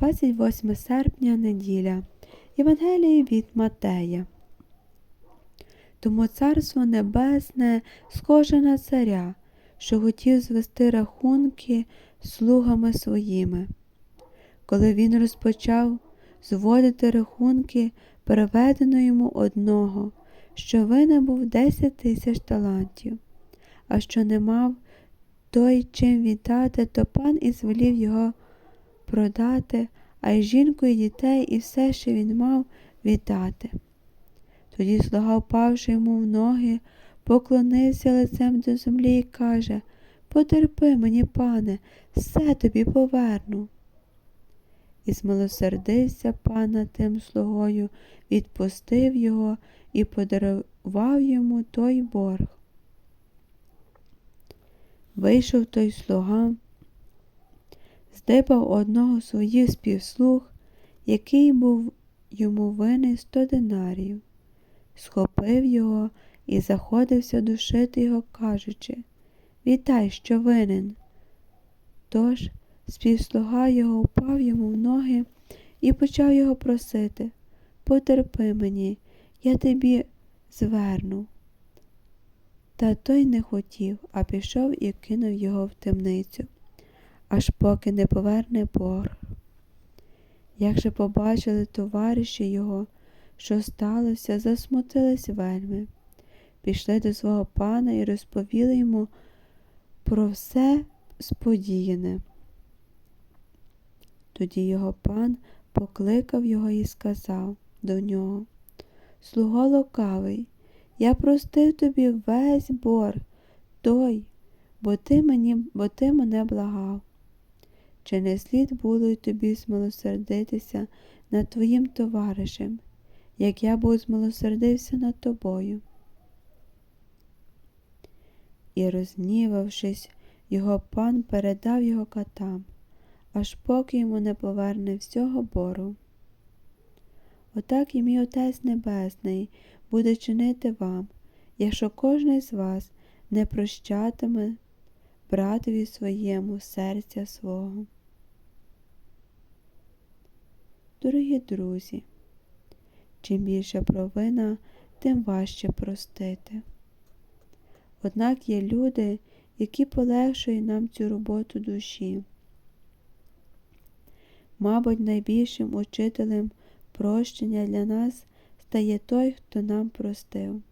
28 серпня неділя. Євангеліє від Матея. Тому Царство Небесне схоже на царя, що хотів звести рахунки слугами своїми. Коли він розпочав зводити рахунки, переведено йому одного, що винен був 10 тисяч талантів, а що не мав той чим віддати, то пан і звелів його продати, а й жінку, і дітей, і все, що він мав, віддати. Тоді слуга, впавши йому в ноги, поклонився лицем до землі і каже Потерпи мені, пане, все тобі поверну. І змилосердився пан над тим слугою, відпустив його і подарував йому той борг. Вийшов той слуга, здибав одного своїх співслуг, який був йому винен сто динарів, схопив його і заходився душити його, кажучи Вітай, що винен. Тож співслуга його впав йому в ноги і почав його просити Потерпи мені, я тобі зверну. Та той не хотів, а пішов і кинув його в темницю, аж поки не поверне борг. Як же побачили товариші його, що сталося, засмутились вельми, пішли до свого пана і розповіли йому про все сподіяне. Тоді його пан покликав його і сказав до нього Слуго лукавий, я простив тобі весь борг той, бо ти мені, бо ти мене благав. Чи не слід було й тобі змилосердитися над твоїм товаришем, як я був змилосердився над тобою? І, рознівавшись, його пан передав його катам, аж поки йому не поверне всього бору. Отак і мій Отець Небесний буде чинити вам, якщо кожен з вас не прощатиме братові своєму серця свого. Дорогі друзі, чим більша провина, тим важче простити. Однак є люди, які полегшують нам цю роботу душі. Мабуть, найбільшим учителем прощення для нас стає той, хто нам простив.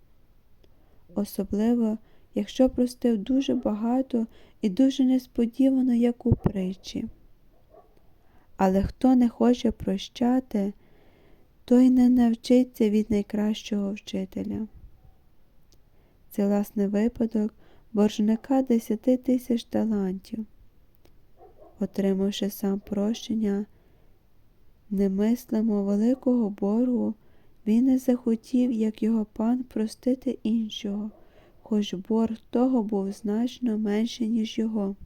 Особливо, якщо простив дуже багато і дуже несподівано, як у притчі. Але хто не хоче прощати, той не навчиться від найкращого вчителя. Це власний випадок боржника десяти тисяч талантів. Отримавши сам прощення, немислимо великого боргу, він не захотів, як його пан, простити іншого, хоч борг того був значно менший, ніж його.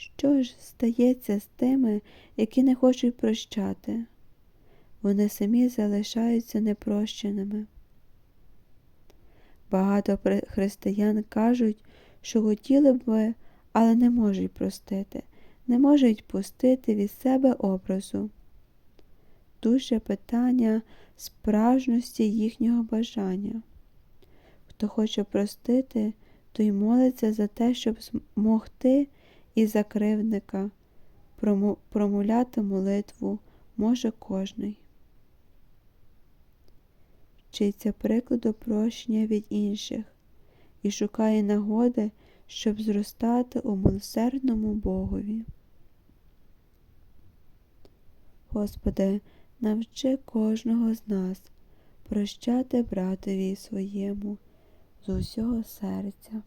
Що ж стається з тими, які не хочуть прощати? Вони самі залишаються непрощеними. Багато християн кажуть, що хотіли б, але не можуть простити, не можуть пустити від себе образу. Дуже питання справжності їхнього бажання. Хто хоче простити, той молиться за те, щоб змогти і за кривдника промовляти молитву може кожний. Вчиться прикладу прощення від інших і шукає нагоди, щоб зростати у милосердному Богові. Господи, навчи кожного з нас прощати братові своєму з усього серця.